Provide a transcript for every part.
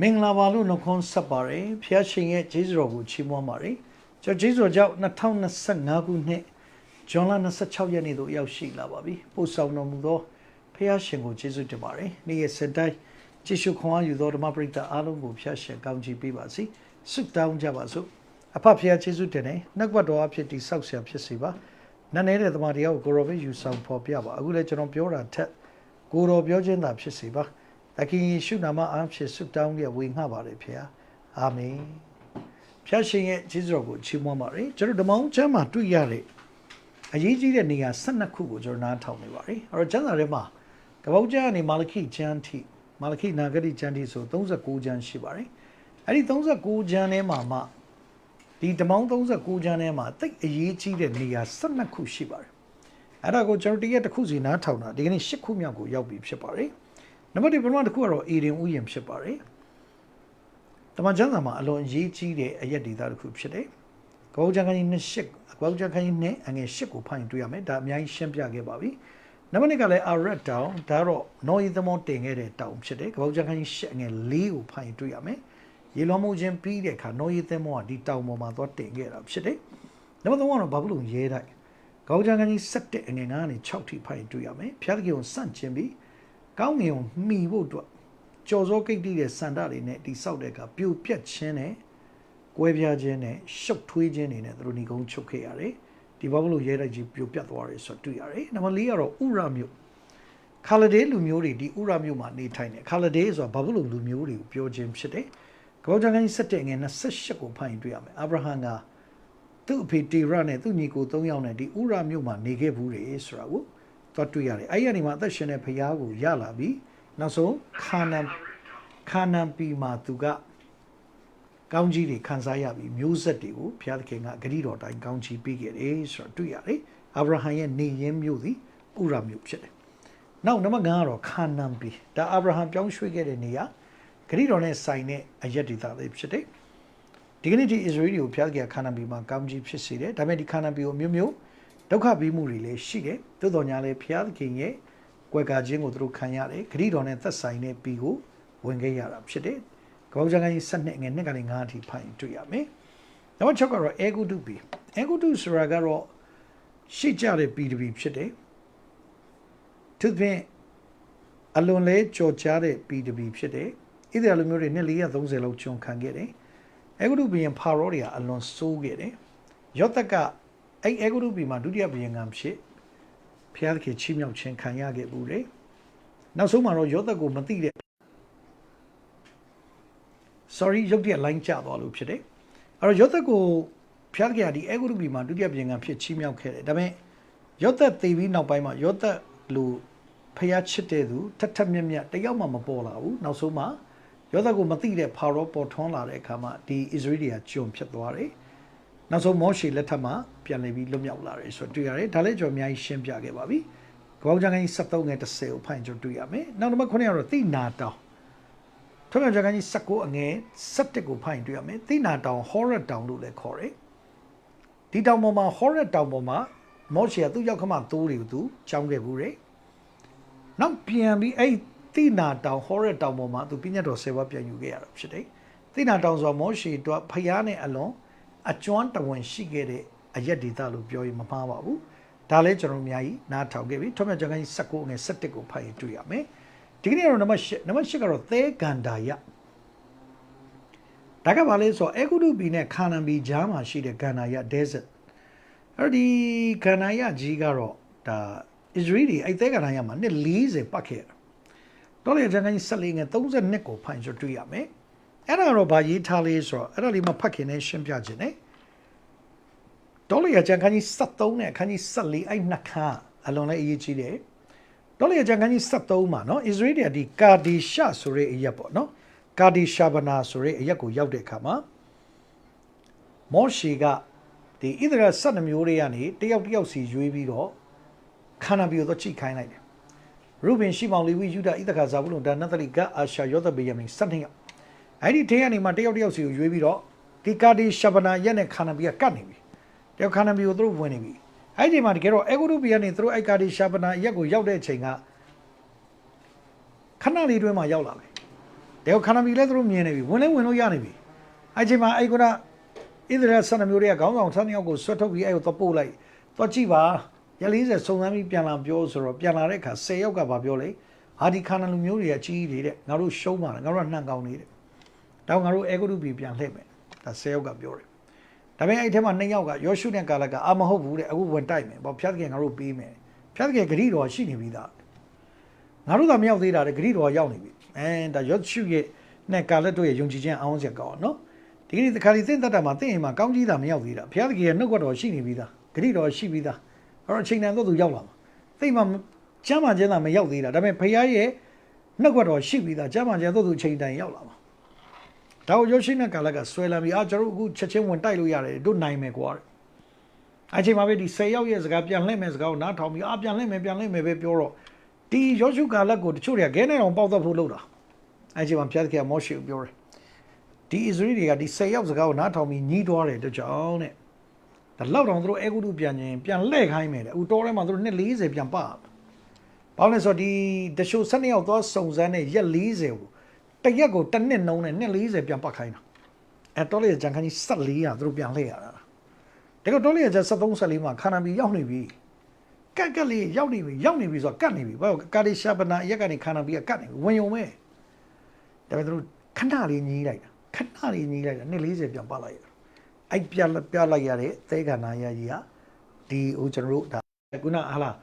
မင်္ဂလာပါလို့နှုတ်ခွန်းဆက်ပါတယ်ဖျားရှင်ရဲ့ဂျေဇုတော်ကိုချီးမွမ်းပါတယ်ကျွန်တော်ဂျေဇုတော်ကြောင့်2025ခုနှစ်ဇွန်လ26ရက်နေ့သို့ရောက်ရှိလာပါပြီပို့ဆောင်တော်မူသောဖျားရှင်ကိုဂျေဇုတင်ပါတယ်နေ့ရက်စင်တိုင်းကြည်ရှုခွန်အားယူသောဓမ္မပရိသတ်အားလုံးကိုဖျားရှင်ကောင်းချီးပေးပါစေဆုတောင်းကြပါစို့အဖဖျားဂျေဇုတင်နေနှုတ်ကပတ်တော်အဖြစ်တိဆောက်ဆရာဖြစ်စေပါနတ်နေတဲ့သမာတရားကိုကိုရောပဲယူဆောင်ဖော်ပြပါအခုလည်းကျွန်တော်ပြောတာထက်ကိုရောပြောခြင်းသာဖြစ်စေပါ သခင်ယေရှုနာမအားဖြင့်ဆုတောင်းရဝေငှပါတယ်ဖေဟာအာမင်ဖျားရှင်ရဲ့ကျေးဇူးတော်ကိုချီးမွမ်းပါတယ်ကျွန်တော်ဓမ္မအောင်ကျမ်းမှာတွေ့ရတဲ့အရေးကြီးတဲ့နေရာ12ခုကိုကျွန်တော်နားထောင်နေပါတယ်အဲ့တော့ကျမ်းစာထဲမှာကပောက်ကျမ်းကနေမာလခိကျမ်းထိမာလခိနာဂတိကျမ်းထိဆို39ကျမ်းရှိပါတယ်အဲ့ဒီ39ကျမ်းထဲမှာမှဒီဓမ္မအောင်39ကျမ်းထဲမှာတိတ်အရေးကြီးတဲ့နေရာ12ခုရှိပါတယ်အဲ့ဒါကိုကျွန်တော်တရက်တစ်ခုစီနားထောင်တာဒီကနေ့10ခုမြောက်ကိုရောက်ပြီဖြစ်ပါတယ် နံပါတ်1ပထမတစ်ခုကတော့အေဒင်ဥယျာဉ်ဖြစ်ပါတယ်တမန်ကျမ်းစာမှာအလွန်အရေးကြီးတဲ့အရက်ဒေသတစ်ခုဖြစ်တယ်ကပောက်ကျမ်းခန်းကြီးနှစ်ရှစ်ကပောက်ကျမ်းခန်းကြီးနှစ်အငယ်ရှစ်ကိုဖတ်ရင်တွေ့ရမယ်ဒါအများကြီးရှင်းပြခဲ့ပါပြီနံပါတ်2ကလည်းအာရက်တောင်ဒါတော့နော်ရီသမွန်တင်ခဲ့တဲ့တောင်ဖြစ်တယ်ကပောက်ကျမ်းခန်းကြီးရှစ်အငယ်၄ကိုဖတ်ရင်တွေ့ရမယ်ရေလွန်မှုချင်းပြီးတဲ့အခါနော်ရီသမွန်ကဒီတောင်ပေါ်မှာသွားတင်ခဲ့တာဖြစ်တယ်နံပါတ်3ကတော့ဘာလို့ရဲတိုက်ကောင်းချမ်းခန်းကြီး7အငယ်9ကနေ6ထိဖတ်ရင်တွေ့ရမယ်ဖျားသခင်ကိုစန့်ကျင်ပြီး ကောင်းငင်ကိုမှီဖို့အတွက်ကြော်စောကိတ်တိတဲ့စန္ဒတွေနဲ့တိဆောက်တဲ့အခါပြိုပြက်ခြင်းနဲ့ကွဲပြားခြင်းနဲ့ရှုပ်ထွေးခြင်းတွေနဲ့သူတို့ညီကုန်းချုပ်ခဲ့ရတယ်ဒီဘာလို့ရဲတိုက်ကြီးပြိုပြက်သွားတယ်ဆိုတော့တွေ့ရတယ်နံပါတ်4ကတော့ဥရမြို့ခါလဒေလူမျိုးတွေဒီဥရမြို့မှာနေထိုင်တယ်ခါလဒေဆိုတာဘာလို့လူမျိုးတွေကိုပြောခြင်းဖြစ်တယ်ကပောက်ချန်ကိုင်း7ငယ်28ကိုဖတ်ရင်တွေ့ရမယ်အာဗြဟံကသူ့အဖေတေရနဲ့သူ့ညီကို3ယောက်နဲ့ဒီဥရမြို့မှာနေခဲ့ဘူးတယ်ဆိုတာကို သွားတွေ့ရတယ်အဲ့ဒီကနေမှအသက်ရှင်တဲ့ဖျားကိုရလာပြီးနောက်ဆုံးခါနန်ခါနန်ပီမှာသူကကောင်းကြီးတွေခံစားရပြီးမျိုးဆက်တွေကိုဘုရားသခင်ကဂရိတော်တိုင်းကောင်းကြီးပေးခဲ့တယ်ဆိုတော့တွေ့ရတယ်အာဗြဟံရဲ့နေရင်းမြို့သည်ဥရမြို့ဖြစ်တယ်နောက်နံပါတ်5ကတော့ခါနန်ပီဒါအာဗြဟံပြောင်းရွှေ့ခဲ့တဲ့နေရာဂရိတော်နဲ့ဆိုင်တဲ့အရက်ဒေသလေးဖြစ်တယ်ဒီကနေ့ဒီ Israel ကိုဘုရားသခင်ကခါနန်ပီမှာကောင်းကြီးဖြစ်စေတယ်ဒါပေမဲ့ဒီခါနန်ပီကိုမျိုးမျိုး ဒုက္ခပေးမှုတွေလည်းရှိတယ်သို့တော်ညာလည်းဘုရားသခင်ရဲ့ကွယ်ကာခြင်းကိုသူတို့ခံရတယ်ဂရိတော်နဲ့သက်ဆိုင်တဲ့ပီကိုဝင်ခဲ့ရတာဖြစ်တယ်ကပောက်ချန်ကိုင်း7နှစ်ငယ်နှစ်ကနေ9အထိဖိုင်တွေ့ရမယ်နံပါတ်6ကတော့အေဂုတုပီအေဂုတုဆိုတာကတော့ရှိကြတဲ့ပီတပီဖြစ်တယ်သူဖြင့်အလွန်လဲကြော်ကြားတဲ့ပီတပီဖြစ်တယ်ဣသရေလမျိုးတွေနှစ်430လောက်ကျွန်ခံခဲ့တယ်အေဂုတုဘီရင်ဖာရောတွေကအလွန်ဆိုးခဲ့တယ်ယောသက်က အဲ့အေဂုတုပီမှာဒုတိယဘီရင်ကံဖြစ်ဖျားသခင်ချီးမြှောက်ခြင်းခံရခဲ့ဘူးလေနောက်ဆုံးမှာတော့ယောသက်ကိုမသိတဲ့ sorry ရုပ်တရက် line ကျသွားလို့ဖြစ်တယ်အဲ့တော့ယောသက်ကိုဖျားသခင်ကဒီအေဂုတုပီမှာဒုတိယပြင်ကဖြစ်ချီးမြှောက်ခဲ့တယ်ဒါပေမဲ့ယောသက်သေပြီးနောက်ပိုင်းမှာယောသက်လူဖျားချစ်တဲ့သူထက်ထက်မြက်မြက်တယောက်မှမပေါ်လာဘူးနောက်ဆုံးမှာယောသက်ကိုမသိတဲ့ဖာရောပေါ်ထွန်းလာတဲ့အခါမှာဒီ Israel ကဂျုံဖြစ်သွားတယ် နောက်ဆုံးမောရှေလက်ထက်မှာပြန်လည်ပြီးလွတ်မြောက်လာတယ်ဆိုတော့တွေ့ရတယ်ဒါလည်းကျွန်တော်အများကြီးရှင်းပြခဲ့ပါပြီကပောက်ချန်ကိုင်း73ငယ်30ကိုဖိုင်ကျွန်တော်တွေ့ရမယ်နောက်တစ်ခု9ကတော့တိနာတောင်ထွန်းမြောက်ချန်ကိုင်း19အငယ်17ကိုဖိုင်တွေ့ရမယ်တိနာတောင်ဟောရတောင်လို့လည်းခေါ်တယ်ဒီတောင်ပေါ်မှာဟောရတောင်ပေါ်မှာမောရှေကသူ့ရောက်ခမသိုးတွေကိုသူကြောင်းခဲ့ဘူးတယ်နောက်ပြန်ပြီးအဲ့တိနာတောင်ဟောရတောင်ပေါ်မှာသူပြည့်ညတ်တော်ဆေဘပြန်ယူခဲ့ရတာဖြစ်တယ်တိနာတောင်ဆိုတာမောရှေတို့ဖျားနဲ့အလွန် အကျွမ်းတဝင်ရှိခဲ့တဲ့အရက်ဒေတာလို့ပြောရင်မမှားပါဘူးဒါလည်းကျွန်တော်အများကြီးနားထောင်ခဲ့ပြီထွတ်မြတ်ကျမ်းခန်းကြီး19ငယ်17ကိုဖတ်ရင်တွေ့ရမယ်ဒီကနေ့တော့နံပါတ်8နံပါတ်8ကတော့သဲကန္တာယဒါကဘာလဲဆိုတော့အေဂုဒုပီနဲ့ခါနန်ပီဂျားမှာရှိတဲ့ကန္တာယ desert အဲ့ဒီကန္တာယကြီးကတော့ဒါ Israel အဲ့သဲကန္တာယမှာနှစ်40ပတ်ခဲ့ရတော့လေကျမ်းခန်းကြီး14ငယ်32ကိုဖတ်ရင်တွေ့ရမယ် အဲ့ဒါတော့ဗာရေးထားလေးဆိုတော့အဲ့ဒါလေးမှဖတ်ခင်နဲ့ရှင်းပြခြင်းနဲ့ဒေါ်လီယာကျန်ခန်းကြီး73နဲ့အခန်းကြီး74အဲ့နှစ်ခန်းအလွန်လည်းအရေးကြီးတယ်ဒေါ်လီယာကျန်ခန်းကြီး73မှာနော်အစ္စရေးတွေကဒီကာဒီရှာဆိုတဲ့အရက်ပေါ့နော်ကာဒီရှာဘနာဆိုတဲ့အရက်ကိုရောက်တဲ့အခါမှာမောရှေကဒီဣသရေလ12မျိုးတွေကနေတယောက်တယောက်စီရွေးပြီးတော့ခါနာဘီကိုတော့ချိန်ခိုင်းလိုက်တယ်ရူဘင်ရှိမောင်လီဝီယူဒာဣသခါဇာဗုလုန်ဒါနသလိကအာရှာယောသဘေယမင်12ယောက် အဲ့ဒီထဲကနေမှတယောက်တယောက်စီကိုရွေးပြီးတော့ဒီကာဒီရှာဘနာရက်နဲ့ခန္ဓာပြီးကတ်နေပြီတယောက်ခန္ဓာမျိုးသူတို့ဝင်နေပြီအဲ့ဒီမှာတကယ်တော့အေဂုရုပီကနေသူတို့အိုက်ကာဒီရှာပနာရက်ကိုရောက်တဲ့အချိန်ကခဏလေးတွင်းမှာရောက်လာတယ်တေခန္ဓာမီလည်းသူတို့မြင်နေပြီဝင်လဲဝင်လို့ရနေပြီအဲ့ချိန်မှာအဲ့ကုနာဣသရေလ12မျိုးတွေကခေါင်းဆောင်6ယောက်ကိုဆွတ်ထုတ်ပြီးအဲ့ကိုတော့ပို့လိုက်တော့ကြည့်ပါရ40စုံစမ်းပြီးပြန်လာပြောဆိုတော့ပြန်လာတဲ့အခါ10ယောက်ကဘာပြောလဲဟာဒီခန္ဓာလူမျိုးတွေကကြီးကြီးတဲ့ငါတို့ရှုံးပါလားငါတို့ကနှံကောင်းနေတဲ့ တောင်းငါတို့အေဂုတုပြည်ပြန်လှည့်မယ်ဒါ10ယောက်ကပြောတယ်ဒါပေမဲ့အဲ့ထဲမှာ2ယောက်ကယောရှုနဲ့ကာလကအာမဟုတ်ဘူးတဲ့အခုဝင်တိုက်မယ်ဘောဖျားတကယ်ငါတို့ပေးမယ်ဖျားတကယ်ဂရိတော်ရှိနေပြီသားငါတို့ကမရောက်သေးတာတဲ့ဂရိတော်ရောက်နေပြီအဲဒါယောရှုရဲ့နဲ့ကာလက်တို့ရဲ့ယုံကြည်ခြင်းအောင်းချက်ကောင်းနော်ဒီကနေ့တခါဒီသင်တတ်တာမှာသင်အိမ်မှာကောင်းကြီးတာမရောက်သေးတာဘုရားသခင်ရဲ့နှုတ်ကတော်ရှိနေပြီသားဂရိတော်ရှိပြီသားအဲ့တော့အချိန်တန်တော့သူရောက်လာမှာသိမှကျမ်းမာခြင်းသာမရောက်သေးတာဒါပေမဲ့ဘုရားရဲ့နှုတ်ကတော်ရှိပြီသားကျမ်းမာခြင်းတော့သူအချိန်တန်ရောက်လာမှာ ဒါကိုယောရှိနဲ့ကာလကဆွဲလာပြီးအာကျွန်တော်အခုချက်ချင်းဝင်တိုက်လို့ရတယ်တို့နိုင်မယ်ကွာအချိန်မှာပဲဒီ10ရောက်ရဲ့စကားပြန်လှည့်မယ်စကားကိုနားထောင်ပြီးအာပြန်လှည့်မယ်ပြန်လှည့်မယ်ပဲပြောတော့ဒီယောရှုကာလကိုတချို့တွေကခဲနဲ့အောင်ပေါက်တော့ဖို့လုပ်တာအဲချိန်မှာဘုရားသခင်ကမောရှေကိုပြောတယ်ဒီဣသရေလတွေကဒီ10ရောက်စကားကိုနားထောင်ပြီးညီးတွားတယ်တကြောင်တဲ့ဒါလောက်တောင်သူတို့အဲဂုတုပြန်ရင်ပြန်လှည့်ခိုင်းမယ်တဲ့ဦးတော်ထဲမှာသူတို့နှစ်40ပြန်ပါဘာလို့လဲဆိုတော့ဒီတချို့12ရောက်သွားစုံစမ်းတဲ့ရက်40ကို တရက်ကိုတစ်နှစ်နှုံးနဲ့နှစ်40ပြန်ပတ်ခိုင်းတာအဲတော်လေးဂျန်ခန်းကြီး14ရာသူတို့ပြန်လှည့်ရတာတကယ်တော်လေးကျ73 14မှာခန္ဓာပြီးရောက်နေပြီကက်ကက်လေးရောက်နေပြီရောက်နေပြီဆိုတော့ကတ်နေပြီဘာလို့ကာဒီရှာပနာရက်ကနေခန္ဓာပြီးကတ်နေပြီဝင်ယုံမဲ့ဒါပေမဲ့သူတို့ခဏလေးညီးလိုက်တာခဏလေးညီးလိုက်တာနှစ်40ပြန်ပတ်လိုက်ရအဲ့ပြပြလိုက်ရတဲ့သဲကနာရကြီးကဒီဟိုကျွန်တော်တို့ဒါခုနဟာလား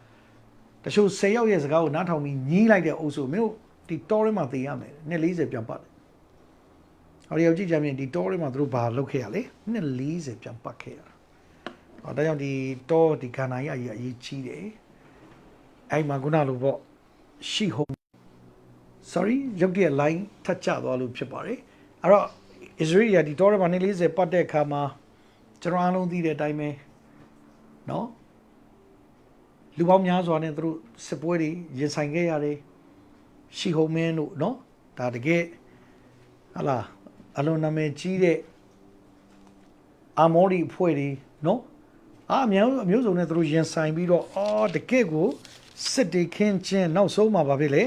တချို့10ရောက်ရဲ့စကားကိုနားထောင်ပြီးညီးလိုက်တဲ့အုပ်စုမင်းတို့ ဒီတောထဲမှာသိရမယ်နှစ်40ပြန်ပတ်တယ်ဟောဒီရောက်ကြည့်ကြမြင်ဒီတောထဲမှာသူတို့ဘာလုပ်ခဲ့ရလဲနှစ်40ပြန်ပတ်ခဲ့ရတာဟောဒါကြောင့်ဒီတောဒီခန္ဓာရကြီးအရေးကြီးတယ်အဲ့မှာခုနလိုပေါ့ရှိဟုံ sorry ရုပ်တရက် line ထပ်ကျသွားလို့ဖြစ်ပါတယ်အဲ့တော့ Israel ရဒီတောထဲမှာနှစ်40ပတ်တဲ့အခါမှာကျွန်တော်အားလုံးသိတဲ့အတိုင်းပဲเนาะလူပေါင်းများစွာနဲ့သူတို့စစ်ပွဲတွေရင်ဆိုင်ခဲ့ရတယ် ရှီဟုံမင်းတို့เนาะဒါတကယ်ဟာလာအလုံးနာမည်ကြီးတဲ့အာမောရီဖွဲ့တွေเนาะအာအမျိုးအမျိုးစုံနဲ့သူတို့ရင်ဆိုင်ပြီးတော့အော်တကယ်ကိုစစ်တေခင်းချင်းနောက်ဆုံးမှာဘာဖြစ်လဲ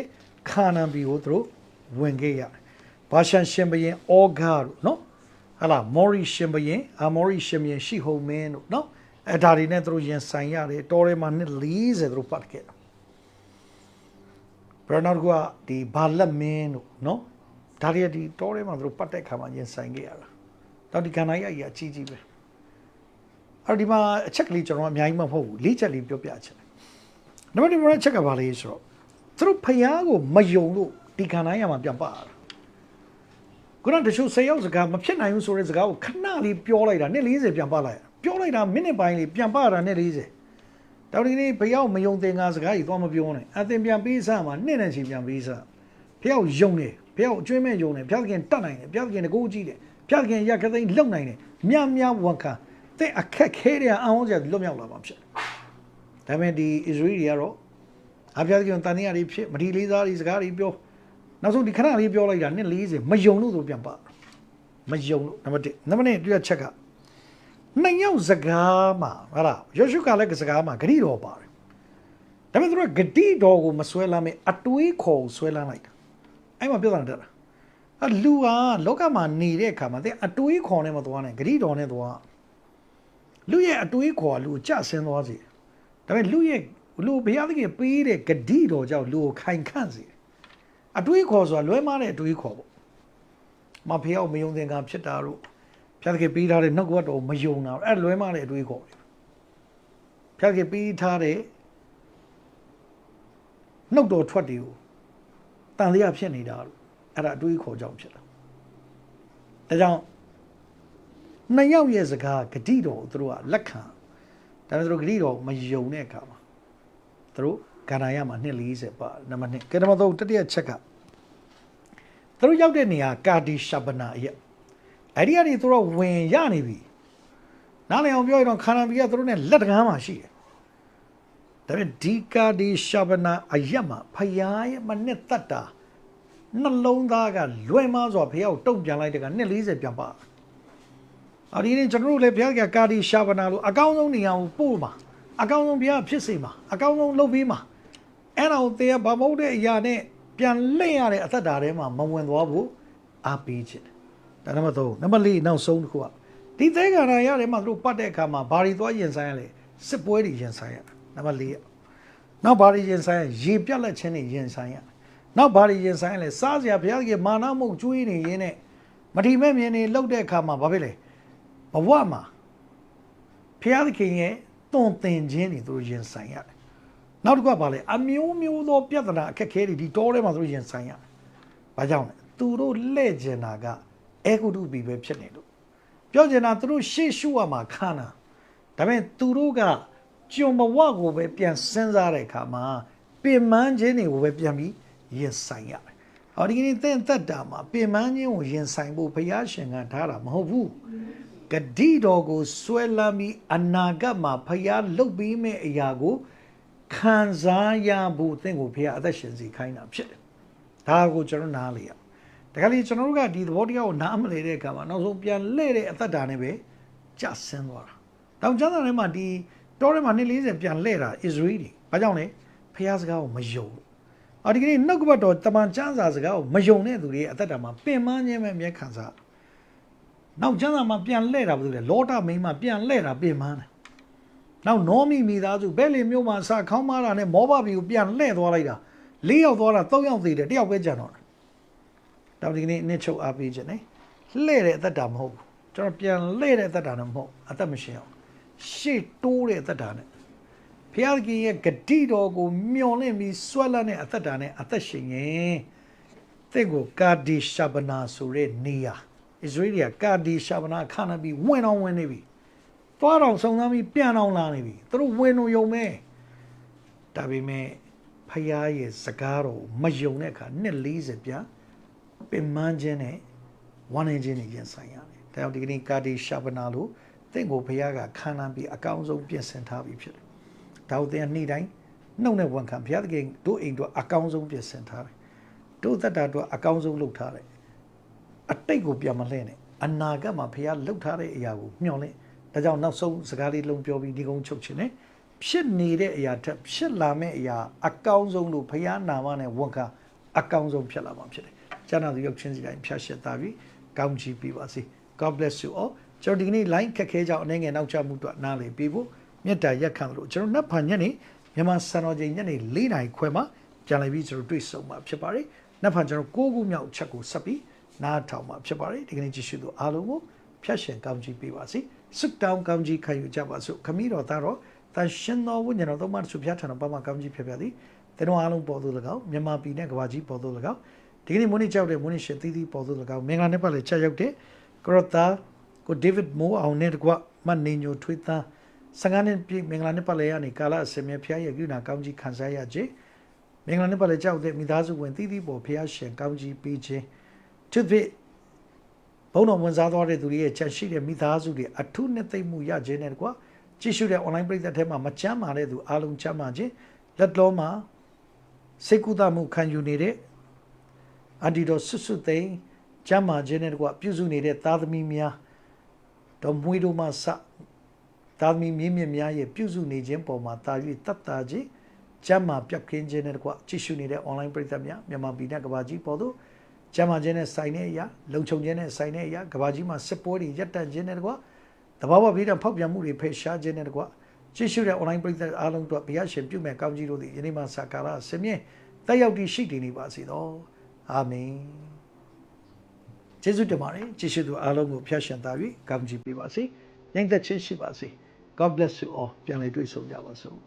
ခါနန်ဘီကိုသူတို့ဝင်ခဲ့ရတယ်ဘာရှန်ရှင်ဘရင်အောဂါတို့เนาะဟာလာမော်ရီရှင်ဘရင်အာမော်ရီရှင်ဘရင်ရှီဟုံမင်းတို့เนาะအဲဒါတွေနဲ့သူတို့ရင်ဆိုင်ရတယ်တော်ထဲမှာနှစ်40သူတို့ပတ်ခဲ့တာ ဘရနောက်တစ်ခုကဒီဘာလက်မင်းတို့နော်ဒါတွေကဒီတောထဲမှာသူတို့ပတ်တဲ့ခါမှာရင်ဆိုင်ခဲ့ရတာတော့ဒီကဏ္ဍကြီးအကြီးကြီးပဲအဲ့ဒီမှာအချက်ကလေးကျွန်တော်အများကြီးမဟုတ်ဘူးလေးချက်လေးပြောပြချင်တယ်နံပါတ်1ချက်ကဘာလဲဆိုတော့သူတို့ဖျားကိုမယုံလို့ဒီကဏ္ဍကြီးမှာပြန်ပါတာခုနတချို့ဆယ်ယောက်စကားမဖြစ်နိုင်ဘူးဆိုတဲ့စကားကိုခဏလေးပြောလိုက်တာနှစ်40ပြန်ပါလိုက်ပြောလိုက်တာမိနစ်ပိုင်းလေးပြန်ပါတာနှစ်40 တော်ဒီနေ့ဘယောက်မယုံသင်္ကာစကားကြီးသွားမပြောနဲ့အသင်ပြန်ပေးစားမှာနှစ်နဲ့ချီပြန်ပေးစားဘယောက်ယုံတယ်ဘယောက်အကျွင်းမဲ့ယုံတယ်ဘယောက်ခင်တတ်နိုင်တယ်ဘယောက်ခင်တကူကြည့်တယ်ဘယောက်ခင်ရက်ကသိန်းလုံနိုင်တယ်မြမြဝန်ခံတဲ့အခက်ခဲတဲ့အအောင်စရာလွတ်မြောက်လာမှာဖြစ်တယ်ဒါပေမဲ့ဒီအစ္စရေးတွေကတော့အဘယောက်ခင်တန်တရားတွေဖြစ်မဒီလေးစားတွေစကားတွေပြောနောက်ဆုံးဒီခဏလေးပြောလိုက်တာနှစ်40မယုံလို့သူပြန်ပါမယုံလို့နံပါတ်1နံပါတ်2တွေ့ချက်က နှစ်ယောက်စကားမှာဟာလားယောရှုကလည်းစကားမှာဂရိတော်ပါတယ်ဒါပေမဲ့သူကဂတိတော်ကိုမဆွဲလမ်းမဲ့အတွေးခေါ်ကိုဆွဲလမ်းလိုက်တာအဲ့မှာပြောတာတက်တာအလူဟာလောကမှာနေတဲ့အခါမှာတဲ့အတွေးခေါ်နဲ့မသွားနဲ့ဂတိတော်နဲ့သွားလူရဲ့အတွေးခေါ်ကလူကိုကြဆင်းသွားစေဒါပေမဲ့လူရဲ့လူဘုရားသခင်ပေးတဲ့ဂတိတော်ကြောင့်လူကိုခိုင်ခန့်စေအတွေးခေါ်ဆိုတာလွဲမားတဲ့အတွေးခေါ်ပေါ့မဖေရောက်မယုံသင်္ကာဖြစ်တာတို့ ဖျားသခင်ပေးထားတဲ့နှုတ်ကပတ်တော်မယုံတာအဲ့လွဲမတဲ့အတွေးခေါ်တယ်ဖျားသခင်ပေးထားတဲ့နှုတ်တော်ထွက်တွေကိုတန်လျာဖြစ်နေတာလို့အဲ့ဒါအတွေးခေါ်ကြောင်းဖြစ်တာဒါကြောင့်နှစ်ယောက်ရဲ့စကားဂတိတော်ကိုသူတို့ကလက်ခံဒါပေမဲ့သူတို့ဂတိတော်မယုံတဲ့အခါမှာသူတို့ကာနာယမှာ240ပါနံပါတ်2ကဲနံပါတ်3တတိယချက်ကသူတို့ရောက်တဲ့နေရာကာဒီရှာဘနာရဲ့ အဲ့ဒီကနေသူတို့ဝင်ရနေပြီနားလည်အောင်ပြောရတော့ခန္ဓာဘီကသူတို့နဲ့လက်တကမ်းမှာရှိတယ်ဒါပေမဲ့ဒီကာဒီရှာဘနာအယက်မှာဖယားရဲ့မနဲ့တတ်တာနှလုံးသားကလွယ်မစွာဖယားကိုတုံ့ပြန်လိုက်တဲ့ကနှစ်40ပြန်ပါအဒီနေ့ကျွန်တော်တို့လည်းဘုရားကကာဒီရှာဘနာလို့အကောင်းဆုံးနေရာကိုပို့မှာအကောင်းဆုံးဘုရားဖြစ်စေမှာအကောင်းဆုံးလုပ်ပေးမှာအဲ့ဒါကိုတေးဘာမဟုတ်တဲ့အရာနဲ့ပြန်လှည့်ရတဲ့အသက်တာထဲမှာမဝင်သွားဘူးအားပေးခြင်း ဒါနံပါတ်3နံပါတ်4နောက်ဆုံးတစ်ခုကဒီသဲကန္တာရတယ်မှသူတို့ပတ်တဲ့အခါမှာဘာတွေသွားရင်ဆိုင်ရလဲစစ်ပွဲတွေရင်ဆိုင်ရတာနံပါတ်4နောက်ဘာတွေရင်ဆိုင်ရရေပြက်လက်ခြင်းတွေရင်ဆိုင်ရနောက်ဘာတွေရင်ဆိုင်ရလဲစားစရာဘုရားကြီးမာနမုတ်ကျွေးနေရင်းနဲ့မထီမဲ့မြင်နေလှုပ်တဲ့အခါမှာဘာဖြစ်လဲဘဝမှာဘုရားသခင်ရဲ့တွန်သင်ခြင်းတွေသူတို့ရင်ဆိုင်ရတယ်နောက်တစ်ခုကဘာလဲအမျိုးမျိုးသောပြဿနာအခက်အခဲတွေဒီတောထဲမှာသူတို့ရင်ဆိုင်ရတယ်ဘာကြောင့်လဲသူတို့လဲ့ကျင်တာက အဲဂုတုပီပဲဖြစ်နေလို့ပြောကျင်တာသူတို့ရှေ့ရှုရမှာခန္ဓာဒါပေမဲ့သူတို့ကကြုံဘဝကိုပဲပြန်စဉ်းစားတဲ့အခါမှာပင်ပန်းခြင်းတွေကိုပဲပြန်ပြီးရင်ဆိုင်ရတယ်။ဟောဒီကနေ့သင်သက်တာမှာပင်ပန်းခြင်းကိုရင်ဆိုင်ဖို့ဘုရားရှင်ကထားတာမဟုတ်ဘူး။ဂတိတော်ကိုဆွဲလမ်းပြီးအနာဂတ်မှာဘုရားလုပ်ပြီးမဲ့အရာကိုခံစားရဖို့သင်ကိုဘုရားအသက်ရှင်စေခိုင်းတာဖြစ်တယ်။ဒါကိုကျွန်တော်နားလေရ အောင်တခါလေကျွန်တော်တို့ကဒီသဘောတရားကိုနားမလည်တဲ့အခါမှာနောက်ဆုံးပြန်လှည့်တဲ့အသက်တာနဲ့ပဲကြဆင်းသွားတာ။တောင်ကျမ်းစာထဲမှာဒီတောထဲမှာနှစ်40ပြန်လှည့်တာအစ္စရေးတွေ။ဘာကြောင့်လဲ။ဖះစကားကိုမယုံလို့။အော်ဒီကနေ့နှုတ်ကပတ်တော်တမန်ကျမ်းစာစကားကိုမယုံတဲ့သူတွေရဲ့အသက်တာမှာပင်ပန်းခြင်းပဲအမြဲခံစား။နောက်ကျမ်းစာမှာပြန်လှည့်တာဘာလို့လဲ။လောတာမိန်းမပြန်လှည့်တာပင်ပန်းတယ်။နောက်နောမီမိသားစုဘဲလီမျိုးမှာစာခေါင်းမာတာနဲ့မောဘဘီကိုပြန်လှည့်သွားလိုက်တာ။၄ယောက်သွားတာ၃ယောက်သေးတယ်တစ်ယောက်ပဲကြံတော့တာ။ တော့ဒီကနေ့နှစ်ချုပ်အားပေးခြင်းနဲ့လှည့်တဲ့အသက်တာမဟုတ်ဘူး။ကျွန်တော်ပြန်လှည့်တဲ့အသက်တာတော့မဟုတ်အသက်မရှင်အောင်ရှေ့တိုးတဲ့အသက်တာနဲ့ဘုရားခင်ရဲ့ဂတိတော်ကိုမျှော်လင့်ပြီးဆွဲလန်းတဲ့အသက်တာနဲ့အသက်ရှင်ရင်တင့်ကိုကာဒီရှာဘနာဆိုတဲ့နေရာဣသရေလကကာဒီရှာဘနာခါနပြီးဝင်အောင်ဝင်နေပြီသွားတော်ဆုံသမ်းပြီးပြန်အောင်လာနေပြီသူတို့ဝင်လို့ယုံမဲဒါပေမဲ့ဖခင်ရဲ့စကားတော်မယုံတဲ့အခါနှစ်40ပြန် ပင်မန်းခြင်းနဲ့ဝမ်းနေခြင်းနဲ့ရင်ဆိုင်ရတယ်ဒါကြောင့်ဒီကနေ့ကာဒီရှာဘနာလို့တင့်ကိုဘုရားကခံနမ်းပြီးအကောင်းဆုံးပြင်ဆင်ထားပြီးဖြစ်တယ်။ဒါ့အပြင်နေ့တိုင်းနှုတ်နဲ့ဝန်ခံဘုရားသခင်တို့အိမ်တို့အကောင်းဆုံးပြင်ဆင်ထားတယ်။တို့သက်တာတို့အကောင်းဆုံးလုပ်ထားတယ်။အတိတ်ကိုပြန်မလှည့်နဲ့အနာဂတ်မှာဘုရားလုပ်ထားတဲ့အရာကိုမျှော်လင့်။ဒါကြောင့်နောက်ဆုံးစကားလေးလုံးပြောပြီးဒီကုန်းချုပ်ခြင်းနဲ့ဖြစ်နေတဲ့အရာထက်ဖြစ်လာမယ့်အရာအကောင်းဆုံးလို့ဘုရားနာမနဲ့ဝန်ခံအကောင်းဆုံးဖြစ်လာမှာဖြစ်တယ်။ ကျမ်းစာသူရောက်ချင်းစီတိုင်းဖြတ်ရှက်သားပြီးကောင်းချီးပေးပါစေ။ God bless you all ကျွန်တော်ဒီကနေ့ line ခက်ခဲကြောင်းအနေငယ်နောက်ကျမှုတော့နားလေပြီးဖို့မေတ္တာရက်ခံလို့ကျွန်တော်နှစ်ဖန်ညနေမြန်မာစံတော်ချိန်ညနေ၄နာရီခွဲမှာပြန်လည်ပြီးကျွန်တော်တွေ့ဆုံမှာဖြစ်ပါတယ်။နှစ်ဖန်ကျွန်တော်၉ခုမြောက်ချက်ကိုဆက်ပြီးနားထောင်မှာဖြစ်ပါတယ်။ဒီကနေ့ကြည့်ရှုသူအားလုံးကိုဖျက်ရှင်ကောင်းကြီးပေးပါစေ။ sức တောင်းကောင်းကြီးခံယူကြပါစို့။ခမည်းတော်သားတော်တန်ရှင်တော်ဝိညာဉ်တော်သုံးပါးဆုဖျားထံတော်ပါမှာကောင်းကြီးဖြစ်ပြသည်။ကျွန်တော်အားလုံးပေါ်သို့၎င်းမြန်မာပြည်နဲ့ကမ္ဘာကြီးပေါ်သို့၎င်း ဒီကနေ့မွေးနေ့ကြောက်တဲ့မွေးနေ့ရှင်သီးသီးပေါ်သို့၎င်းမင်္ဂလာနဲ့ပတ်လည်ချက်ရောက်တဲ့ကရတာကိုဒေးဗစ်မိုးအောင်နဲ့တကွမတ်နေညိုထွေးသား15နှစ်ပြည့်မင်္ဂလာနှစ်ပတ်လည်ရနေကာလအစင်မြဖျားရဲ့ကုဏကောင်းကြီးခံစားရခြင်းမင်္ဂလာနှစ်ပတ်လည်ကြောက်တဲ့မိသားစုဝင်တည်တည်ပေါ်ဖျားရှင်ကောင်းကြီးပေးခြင်းသူဖြစ်ဘုံတော်ဝင်စားသွားတဲ့သူတွေရဲ့ချက်ရှိတဲ့မိသားစုတွေအထုနှစ်သိမ့်မှုရခြင်းနဲ့တကွကြည့်ရှုတဲ့ online ပရိသတ်ထဲမှာမချမ်းမာတဲ့သူအားလုံးချမ်းမာခြင်းလက်တော်မှာစိတ်ကူးသမှုခံယူနေတဲ့ အန်တီတော်ဆွဆွသိမ်းချမ်းမာခြင်းနဲ့တကွပြုစုနေတဲ့သားသမီးများတော့မွေးတို့မှစသာသမီမြင့်မြင့်များရဲ့ပြုစုနေခြင်းပေါ်မှာတာ၍တတ်တာခြင်းကျမ်းမာပြတ်ခင်းခြင်းနဲ့တကွကြည့်ရှုနေတဲ့ online ပရိသတ်များမြန်မာပြည်နဲ့ကမ္ဘာကြီးပေါ်သို့ကျမ်းမာခြင်းနဲ့ဆိုင်တဲ့အရာလုံခြုံခြင်းနဲ့ဆိုင်တဲ့အရာကမ္ဘာကြီးမှာစစ်ပွဲတွေရပ်တန့်ခြင်းနဲ့တကွတဘာဝပြည်တဲ့ဖောက်ပြန်မှုတွေဖယ်ရှားခြင်းနဲ့တကွကြည့်ရှုတဲ့ online ပရိသတ်အားလုံးတို့ဘုရားရှင်ပြုမဲ့ကောင်းကြီးတို့သည်ယနေ့မှစကားရဆင်မြင့်တက်ရောက်တည်ရှိတည်နေပါစေသော အာမင်ကျေးဇူးတင်ပါတယ်ကြည့်ရှုသူအားလုံးကိုဖျားရှင်သားပြီးကောင်းချီးပေးပါစေညှိသက်ချင်းရှိပါစေ God bless you all ပြန်လည်တွေ့ဆုံကြပါစို့